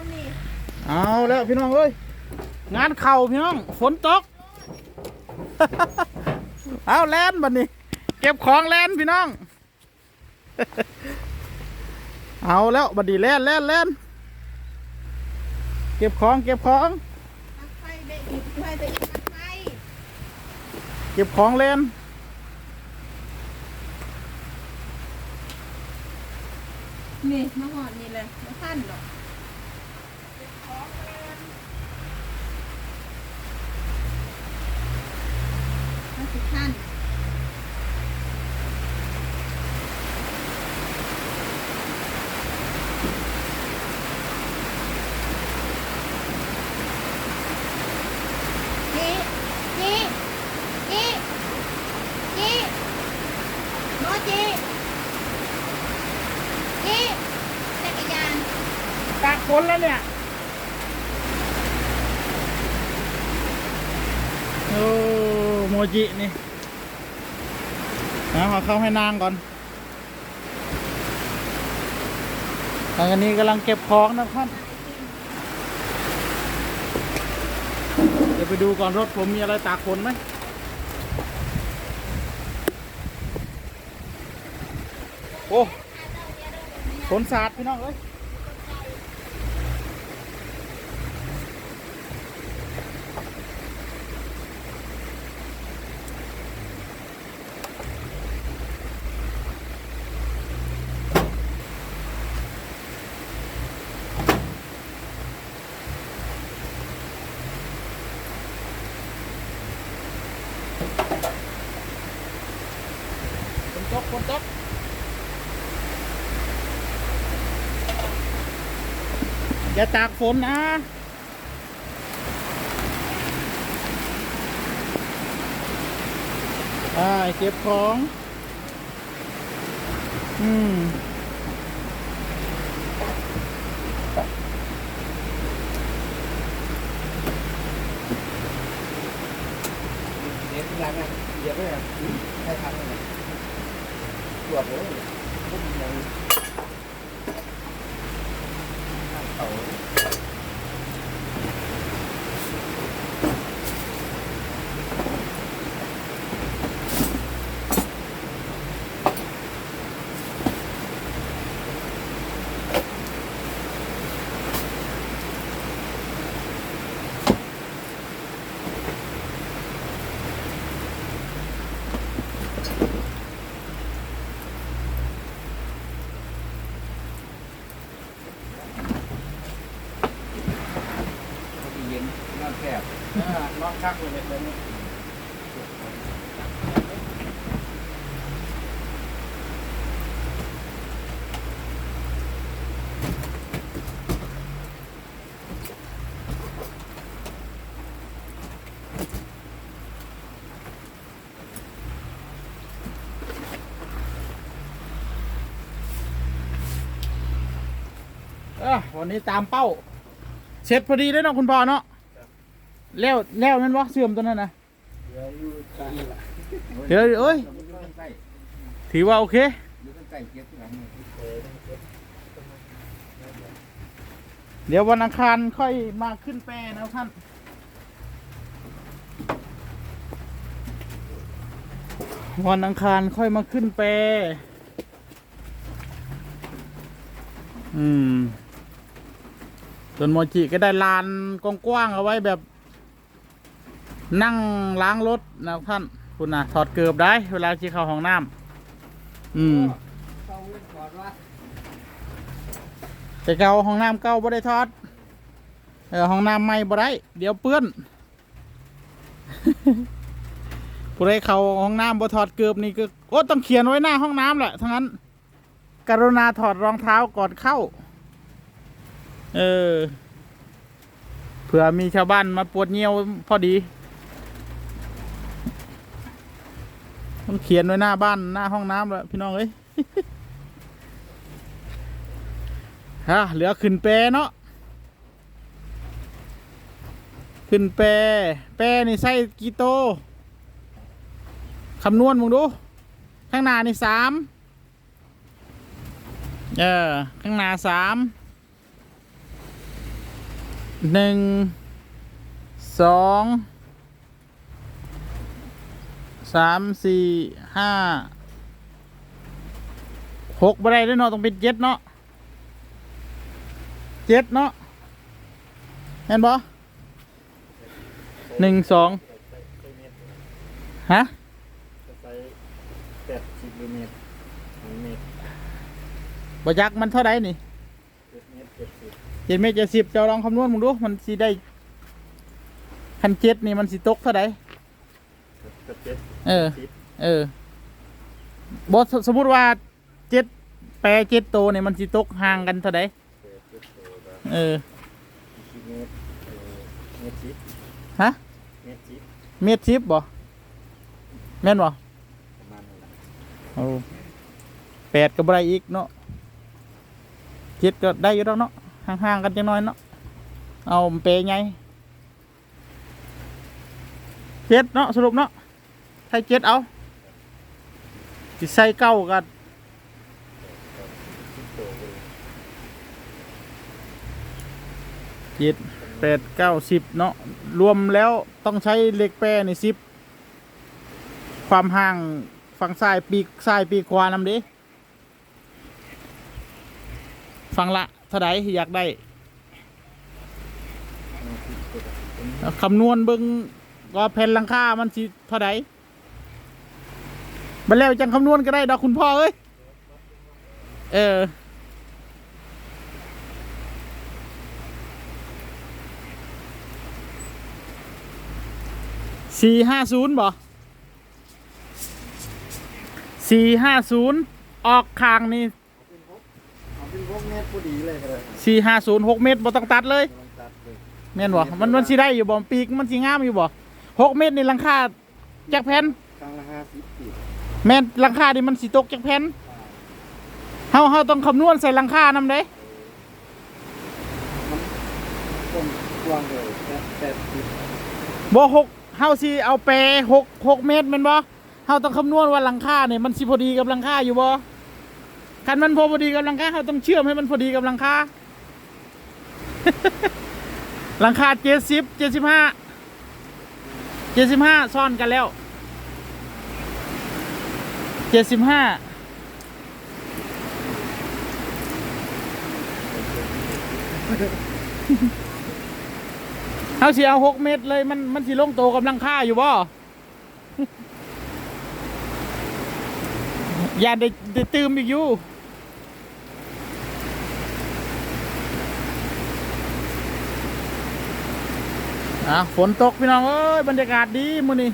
คนนี่เอาแล้วพี่น้องเอ้ยงานเข่าพี่น้อง ฝนตก เอาแลนบัดนี้ เก็บของแลนพี่น้อง เอาแล้วบัดนี้แลนแลนแลนเก็บของเก็บของ ตักไฟเด็กหยิบไฟตัวเองตักไฟเก็บของแลนนี่มาหอดนี่เลยมาท่านหรอก มาสิท่านจีจีจีจีโนจีจีจักรยาน ตากฝนแล้วเนี่ยโอ้โมจินี่นะขอเข้าให้นางก่อนทางอันนี้กำลังเก็บของนะครับ เดี๋ยวไปดูก่อนรถผมมีอะไรตากฝนไหมโอ้ฝนสาดพี่น้องเอ้ย อย่าตากฝนนะไปเก็บของ อืม เดี๋ยวหลังอะเหยียบไว้อะให้ทันเลยตรวจเลยพวกมันยังเขา เขาเย็นนอนแค บอ่านอนคักเลยเลยวันนี้ตามเป้า เสร็จพอดีเลยเนาะคุณพ่อเนาะ แล้วแล้วแมันวะเสื่อมตัวนั้นนะเดี๋ยวอยู่กลางนี่แหละเดี๋ยวเอ้ยเราอยู่ข้างใต้ถือว่าโอเคอยู่ข้างใต้เก็บที่หลังนี่เดี๋ยววันอังคารค่อยมาขึ้นแปรนะท่าน วันอังคารค่อยมาขึ้นแปรอืมส่วนโมจิก็ได้ลานกว้างๆเอาไว้แบบ นั่งล้างรถนะท่านคุณนะถอดเกือบได้ เวลาที่เข้าห้องน้ำอืมเข้าเว้นก่อนว่าแต่เก่าห้องน้ำเก่าบ่ได้ทอดเออห้องน้ำใหม่บ่ได้ เดี๋ยวเปื้อนผู้ใดเข้าห้องน้ำบ่ถอดเกือบนี่ก็โอ้ต้องเขียนไว้หน้าห้องน้ำแหละทั้งนั้น กรุณาถอดรองเท้าก่อนเข้า เออเผื่อมีชาวบ้านมาปวดเงียวพอดี ต้องเขียนไว้หน้าบ้านหน้าห้องน้ำแล้วพี่น้องเอ้ยฮะเหลือขึ้นแปรเนาะขึ้นแปรแปรนี่ใส่กี่โตคำนวณมึงดู ข้างหน้านี่สามเออข้างหน้าสามหนึ่งสอง สามสี่ห้าหกบ่ได้ด้วยเนาะต้องเป็นเจ็ดเนาะเจ็ดเนาะเห็นบ่หนึ่งสองฮะใส่แปดสิบเมตรเมตรบ่ยักมันเท่าไหร่นี่เจ็ดเมตรเจ็ดสิบเจ็ดเมตรเจ็ดสิบเจ้าลองคำนวณมึงดู มันสิได้คันเจ็ดนี่มันสิตกเท่าไหร่ กับเจ็ดเออ สิบเออบ่สสมมุติว่าเจ็ดแปรเจ็ดโตวเนี่ยมันสิตกห่างกันเท่าไหร่แปดเจ็ดโตก็เออสิบเมตรเออเมตรสิบฮะเมตรสิบเมตรสิบบ่แม่นบ่ประมาณนั้นแหละเอาแปดก็บ่ได้อีกเนาะเจ็ดก็ได้อยู่แล้วเนาะห่างๆกันจังน้อยเนาะเอาเปรไงเจ็ดเนาะสรุปเนาะ ไทยเจ็ดเอาสิใส่เก้ากันเจ็ดแปดเก้าสิบเนาะรวมแล้วต้องใช้เล็กแปรในสิบความห่างฝั่งซ้ายปีกซ้ายปีกขวานำดิฝั่งละเท่าไดอยากได้คำนวณเบิ่งว่าแผ่นหลังคามันสิเท่าได บัดแล้วจังคำนวณก็ได้ดอกคุณพ่อเอ้ย เออ สี่ห้าศูนย์บ่สี่ห้าศูนย์ออกคางนี่เอาเป็นพวกเมตรพอดีเลยสี่ห้าศูนย์หกเมตรบ่ต้องตัดเลยเลยแม่นบ่มันมันสิได้อยู่บ่ปีกมันสิงามอยู่บ่หกเมตรนี่หลังคาจากแผ่นครั้งละห้าสิบปี แม่นหลังคานี่มันสิตกจากแผ่นเฮาเฮาต้องคำนวณใส่หลังคานำเด้ต้นกว้างเลยแปดสิบบ่หกเฮาสิเอาแปรหกหกเมตรแม่นบ่เฮาต้องคำนวณว่าหลังคาเนี่ยมันสิพอดีกับหลังคาอยู่บ่คันมันพอพอดีกับหลังคาเฮาต้องเชื่อมให้มันพอดีกับหลังคาหลังคา70 75 75ซ้อนกันแล้ว 75เอาสิเอาหกเมตรเลยมันมันสิลงโตกำลังค่าอยู่บ่ย่าได้ได้ตืมอีกอยู่อะฝนตกพี่น้องเอ้ยบรรยากาศดีมื้อนี้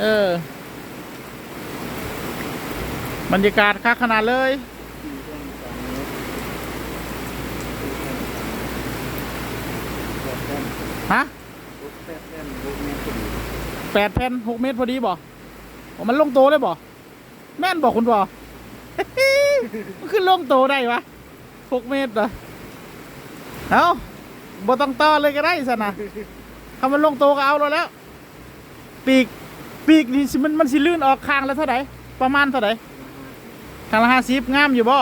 เออ บรรยากาศคักขนาดเลยสี่ต้นสามเมตรแปดแต้มฮะลูกแปดแต้มลูกเมตรพอดีแปดแผ่นหกเมตรพอดีบ่โอ้มันลงโตเลยบ่แม่นบอกคุณบ่มันขึ้นลงโตได้ปะหกเมตรเหรอเอาบ่ต้องต่อเลยก็ได้สินะคำมันลงโตก็เอาแล้วแล้วปีก ปีกนี่สิมันมันสิลื่นออกคางแล้วเท่าไหร่ประมาณเท่าไหร่คางละห้าสิบงามอยู่บ่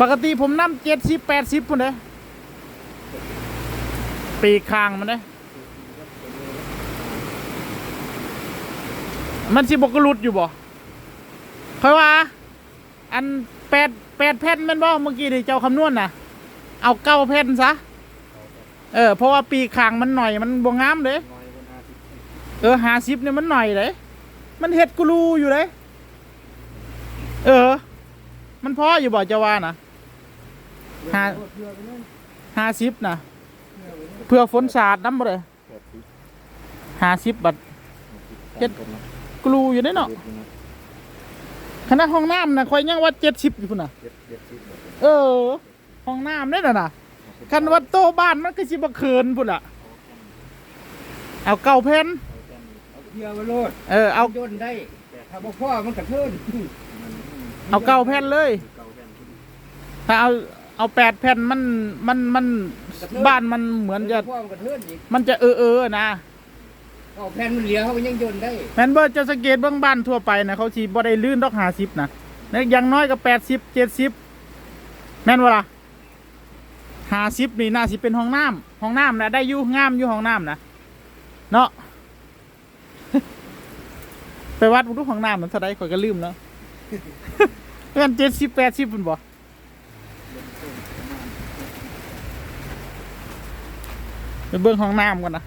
ปกติผมนำเจ็ดสิบแปดสิบพุ่นเด้ปีคางมันเด้มันสิบกหลุดอยู่บ่ค่อยว่า อันแปดแปดแผ่นแมันบ่เมื่อกี้ที่เจ้าคำนวณน่ะ เอาเก้าแผ่นซะ เออ เพราะว่าปีคางมันหน่อยมันบ่งามเด้น้อยเออหาสิบเนี่ยมันหน่อยเลยมันเฮ็ดกูรูอยู่เลย เออ มันพออยู่บ่เจ้าว่าน่ะห้าเพื่อไปนั่นห้าสิบน่ะเพื่อฝนสาดน้ำบ่เลยแปดสิบห้าสิบบัดเจ็ดต้นนะกูรูอยู่ได้เนาะเจ็ดนะคณะห้องน้ำน่ะคอยยังว่าเจ็ดสิบอยู่พุ่นน่ะเจ็ดเจ็ดสิบแบบเออ ห้องน้ำนี่น่ะนะคันว่าโตบ้านมันก็สิบ่เขินพุ่นล่ะเอาเก้าแผ่นเอาเพียมาโลดเออเอาย่นได้ถ้าบ่พ่อมันกระเทิน เอาเก้าแผ่นเลยเก้าแผ่นถ้าเอาเอาแปดแผ่นมันมันมันบ้านมันเหมือนจะพ่อมันกระเทินอีกมันจะเออเออๆนะเอาแผ่นมันเหลียวเขาก็ยังย่นได้แม่นเบิร์จะสังเกตเบื้องบ้านทั่วไปนะเขาสีบ่ได้ลื่นดอกหาสิบนะเนี่ยอย่างน้อยก็แปดสิบเจ็ดสิบแม่นวะล่ะห้าสิบนี่น่าสิเป็นห้องน้ำห้องน้ำนะได้อยู่งามอยู่ห้องน้ำนะเนาะ ไปวัดบุทุกห้องน้ำมันเท่าไรข่อยก็ลืมแล้ว เงินเจ็ดสิบแปดสิบเป็นบ่ไปเบิ่งห้องน้ำกันนะ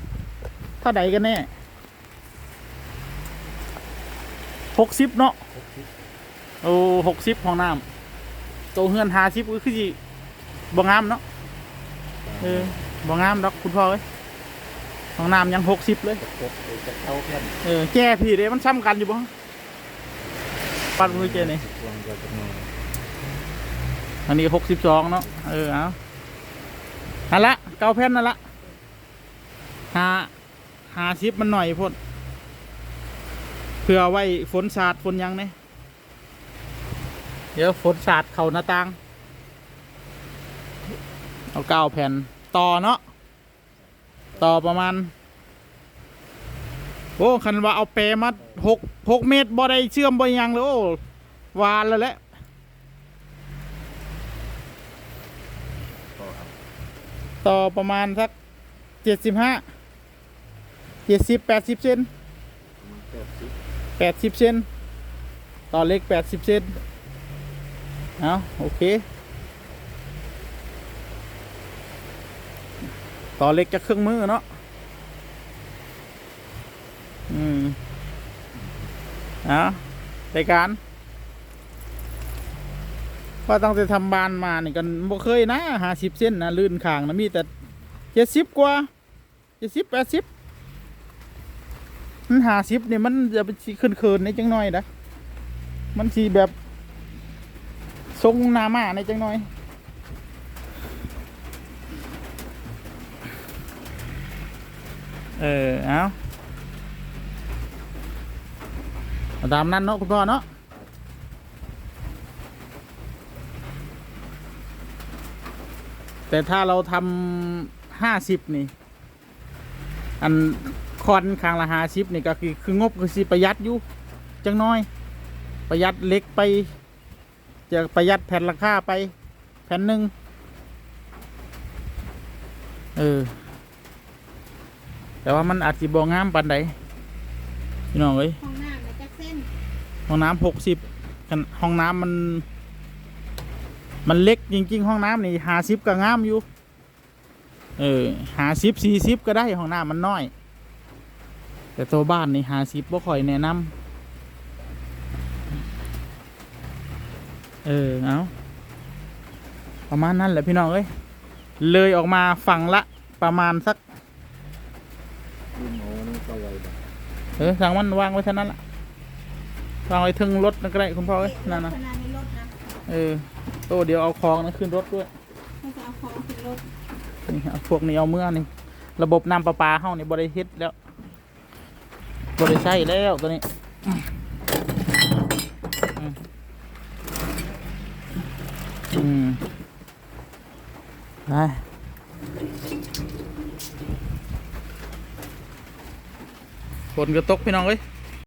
เท่าใดกันแน่หกสิบเนาะโอ้หกสิบห้องน้ำโตวเฮือนหาสิบก็คือสิบ่งามเนาะเออบ่งามดอกคุณพ่อเอ้ยห้องน้ำยังหกสิบเลยเออแก้พี่เด้มันซ้ำกันอยู่บ่ ปัดมือเจนี่อันนี้หกสิบสองเนาะเออเอาอันละเก้าแผ่นนั่นละหาหาสิบมันหน่อยพ่นเพื่อไว้ฝนสาดฝนยังเนี่ยเดี๋ยวฝนสาดเข่าหน้าต่างเอาเก้าแผ่นต่อเนาะต่อประมาณ โอ้คันว่าเอาแปรมาหกหกเมตรบ่ได้เชื่อมบ่ยังเลยโอ้วานแล้วแหละต่อประมาณสักเจ็ดสิบห้าเจ็ดสิบแปดสิบเซนมันแปดสิบแปดสิบเซนต่อเล็กแปดสิบเซนเอาโอเค ต่อเล็กจะเครื่องมือเนาะอืม เอารายการก็ตั้งแต่ทำบานมานี่กันบ่เคยนะหาสิบเส้นนะลื่นขางนะมีแต่เจ็ดสิบกว่าเจ็ดสิบแปดสิบมันหาสิบเนี่ยมันจะเป็นสีขึ้นเขินๆในจังหน่อยนะมันสีแบบทรงนามาในจังหน่อยเออ เอาเอา ตามนั้นเนาะคุณพ่อเนาะแต่ถ้าเราทำห้าสิบนี่ อันคอนคางละห้าสิบนี่ก็คือคืองบก็สิประหยัดอยู่จังน้อย ประหยัดเล็กไป จะประหยัดแผ่นราคาไป แผ่นหนึ่งเออ แต่ว่ามันอาจสิบองามปันใดพี่น้องเอ้ย ห้องน้ำหกสิบห้องน้ำมัน มันเล็กจริง ๆ ห้องน้ำนี่หาสิบก็งามอยู่ เออหาสิบสี่สิบก็ได้ห้องน้ำมันน้อย แต่ตัวบ้านนี่หาสิบบ่ค่อยแนะนำเออเอาประมาณนั้นแหละพี่น้องเอ้ยเลยออกมาฝั่งละประมาณสักดูหมอนี่ก็ไวแบบเออสั่งมันวางไว้เท่านั้นละ วางไว้ทึงรถนั่นก็ได้คุณพ่อเอ้ยนั่นนะขนาดในรถนะเออโตเดี๋ยวเอาคลองนั้นขึ้นรถด้วยเขาจะเอาของขึ้นรถนี่เอาพวกนี้เอาเมื่อนี่ระบบน้ำประปาเฮานี่บริเฮ็ดแล้วบริใช้แล้วตัวนี้อืมอืมอืมไปฝนก็ตกพี่น้องเอ้ย